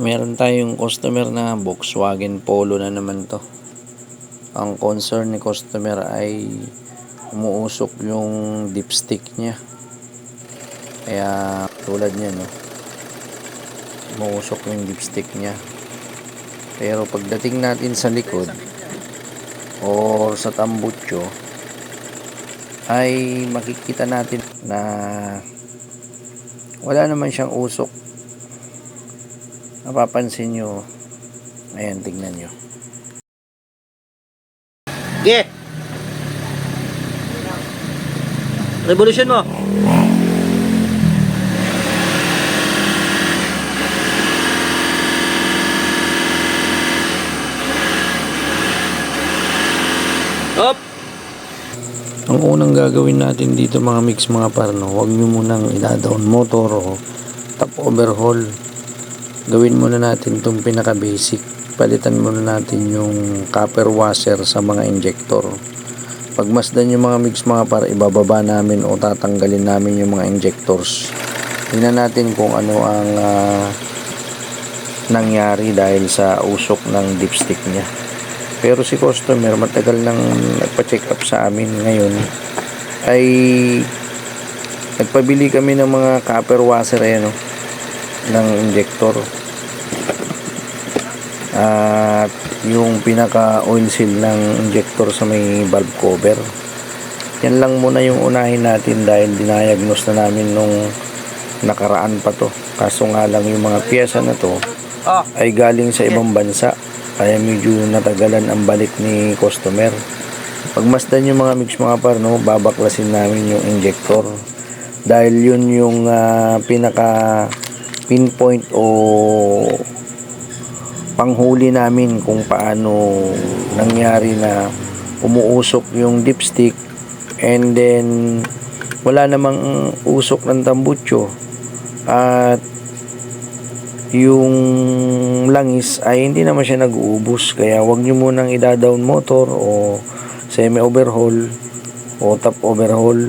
meron tayong customer na Volkswagen Polo na naman to. Ang concern ni customer ay umuusok yung dipstick niya. Kaya tulad niya no. Umuusok yung dipstick niya. Pero pagdating natin sa likod or sa tambutso ay makikita natin na wala naman siyang usok napapansin nyo ayan tignan nyo Ge! Revolution mo. Op! ang unang gagawin natin dito mga mix mga parno huwag nyo munang ina-down motor o top overhaul gawin muna natin itong pinaka basic palitan muna natin yung copper washer sa mga injector. Pagmasdan yung mga mix mga para ibababa namin o tatanggalin namin yung mga injectors. Tingnan natin kung ano ang ah, nangyari dahil sa usok ng dipstick niya. Pero si customer matagal nang nagpa-check up sa amin ngayon ay nagpabili kami ng mga copper washer ayan oh, ng injector at yung pinaka oil seal ng injector sa may valve cover. Yan lang muna yung unahin natin dahil dinayagnos na namin nung nakaraan pa to. Kaso nga lang yung mga pyesa na to Ah. ay galing sa ibang bansa. Kaya medyo natagalan ang balik ni customer. Pagmasdan yung mga mix mga par no, babaklasin namin yung injector. Dahil yun yung ah, pinaka pinpoint o panghuli namin kung paano nangyari na umuusok yung dipstick. And then wala namang usok ng tambutso at yung langis ay hindi naman siya nag-uubos. Kaya wag nyo munang ida-down motor o semi overhaul o top overhaul.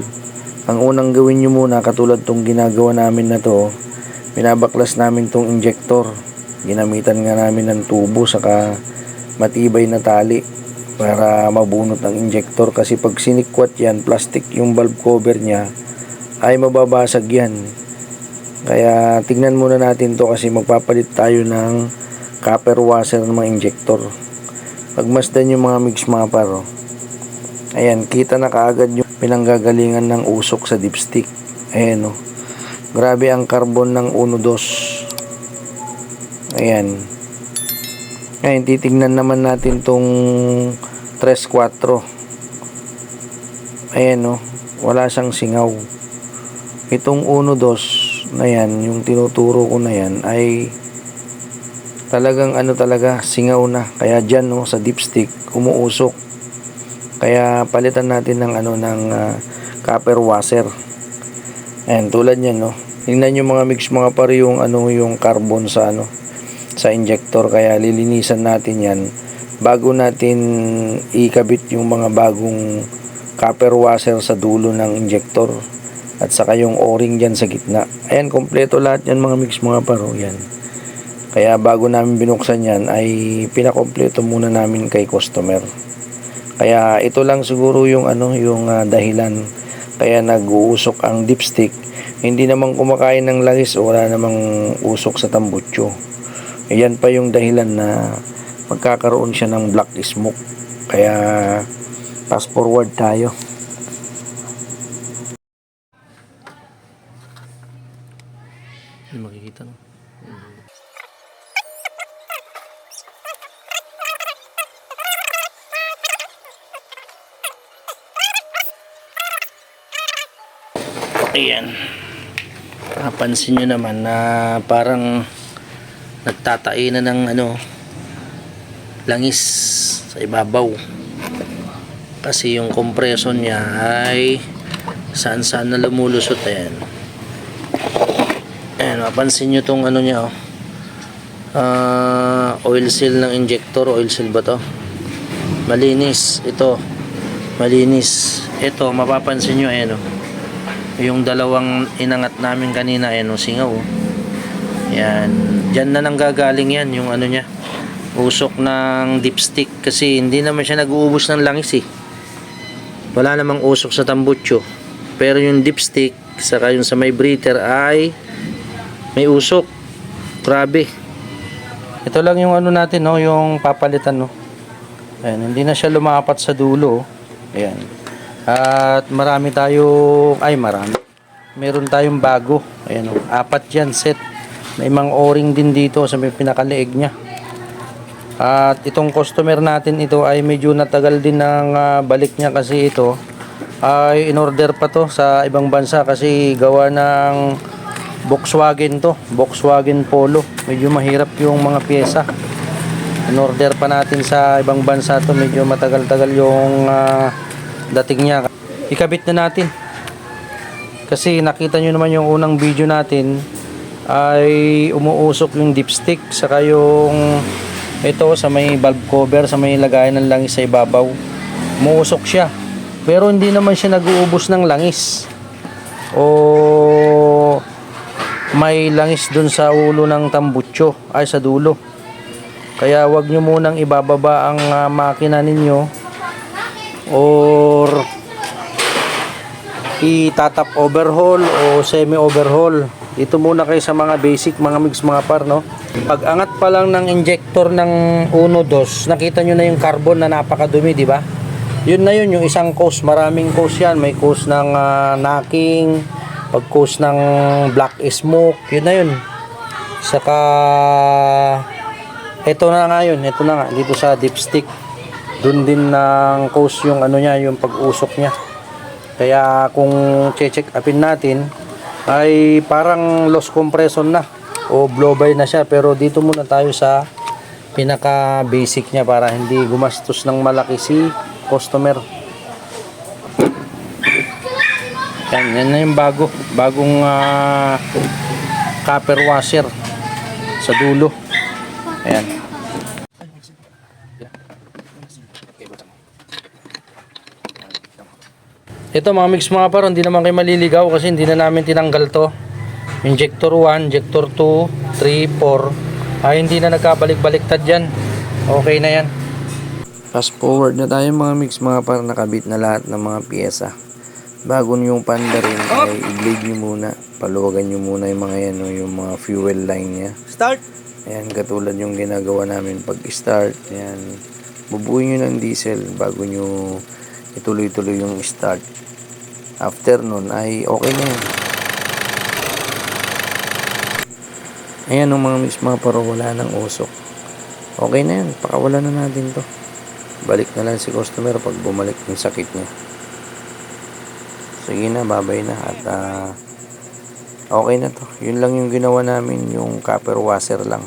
Ang unang gawin nyo muna katulad tong ginagawa namin na to binabaklas namin tong injector ginamitan nga namin ng tubo saka matibay na tali para mabunot ang injector kasi pag sinikwat yan plastic yung valve cover niya ay mababasag yan kaya tignan muna natin to kasi magpapalit tayo ng copper washer ng mga injector. Pagmasdan yung mga mix mapper, oh. ayan, kita na kaagad yung pinanggagalingan ng usok sa dipstick. Ayan, oh. Grabe ang carbon ng 1-2. Ayan. Ngayon, titignan naman natin tong 3-4. Ayan, oh. Wala siyang singaw. Itong 1-2 na yan, yung tinuturo ko na yan ay talagang ano talaga, singaw na. Kaya dyan no, sa dipstick, umuusok. Kaya palitan natin ng ano ng ah, copper washer. Ayan, tulad niyan no. Tingnan yung mga mix mga pare yung ano yung carbon sa ano sa injector kaya lilinisan natin yan bago natin ikabit yung mga bagong copper washer sa dulo ng injector at saka yung o-ring dyan sa gitna. Ayan, kompleto lahat yan mga mix mga paro. Yan. Kaya bago namin binuksan yan ay pinakompleto muna namin kay customer. Kaya ito lang siguro yung ano yung ah, dahilan kaya nag-uusok ang dipstick. Hindi naman kumakain ng langis wala namang usok sa tambutso. Ayan pa yung dahilan na magkakaroon siya ng black smoke. Kaya fast forward tayo. Hindi makikita no? Ayan. Napansin nyo naman na parang nagtatai na ng ano langis sa ibabaw. Kasi yung compression niya ay saan saan na lumulusot ayan. Ayan, mapansin nyo tong ano niya oh. Ah, oil seal ng injector, oil seal ba to? Malinis ito. Malinis. Ito, mapapansin nyo ayan oh. Yung dalawang inangat namin kanina ayan oh, singaw oh. Yan. Diyan na nang gagaling yan, yung ano niya. Usok ng dipstick kasi hindi naman siya nag-uubos ng langis eh. Wala namang usok sa tambutso. Pero yung dipstick, saka yung sa may breather ay may usok. Grabe. Ito lang yung ano natin, no, yung papalitan, no. Ayan, hindi na siya lumapat sa dulo. oh. Ayan. At marami tayo, ay marami. Meron tayong bago. Ayan, oh, apat yan set. May mga o-ring din dito sa may pinakaleeg niya. At itong customer natin ito ay medyo natagal din ng ah, balik niya kasi ito ay in-order pa to sa ibang bansa kasi gawa ng Volkswagen to, Volkswagen Polo. Medyo mahirap yung mga pyesa. In-order pa natin sa ibang bansa to, medyo matagal-tagal yung ah, dating niya. Ikabit na natin. Kasi nakita nyo naman yung unang video natin ay umuusok yung dipstick saka yung ito sa may valve cover sa may lagayan ng langis sa ibabaw. Umuusok siya. Pero hindi naman siya nag-uubos ng langis. O may langis dun sa ulo ng tambutso ay sa dulo. Kaya wag nyo munang ibababa ang ah, makina ninyo or itatap overhaul o semi overhaul dito muna kayo sa mga basic mga mix mga par no? Pag angat pa lang ng injector ng 1-2 nakita nyo na yung carbon na napakadumi di ba? Yun na yun yung isang cause. Maraming cause yan. May cause ng ah, knocking pag cause ng black smoke yun na yun. Saka ito na nga yun ito na nga dito sa dipstick. Dun din ng cause yung ano niya yung pag-usok niya. Kaya kung check upin natin ay parang loss compression na o blow by na siya pero dito muna tayo sa pinaka basic niya para hindi gumastos ng malaki si customer. Yan, yan na yung bago. Bagong ah, copper washer sa dulo. Ayan. Ito mga mix mga paro, hindi naman kayo maliligaw kasi hindi na namin tinanggal to. Injector 1, injector 2, 3, 4. Ay hindi na nagkabalik-baliktad yan. Okay na yan. Fast forward na tayo mga mix mga paro, nakabit na lahat ng mga piyesa. Bago nyo yung panda rin ay i-blade nyo muna. Paluwagan nyo muna yung mga yan, no, yung mga fuel line niya. Start. Ayan, katulad yung ginagawa namin pag start. Ayan, bubuin nyo ng diesel bago nyo ituloy-tuloy yung start. After nun ay okay na yan. Ayan, nung mga miss mga paro, wala ng usok. Okay na yan, pakawalan na natin to. Balik na lang si customer pag bumalik yung sakit niya. Sige na, babay na. At ah, okay na to. Yun lang yung ginawa namin, yung copper washer lang.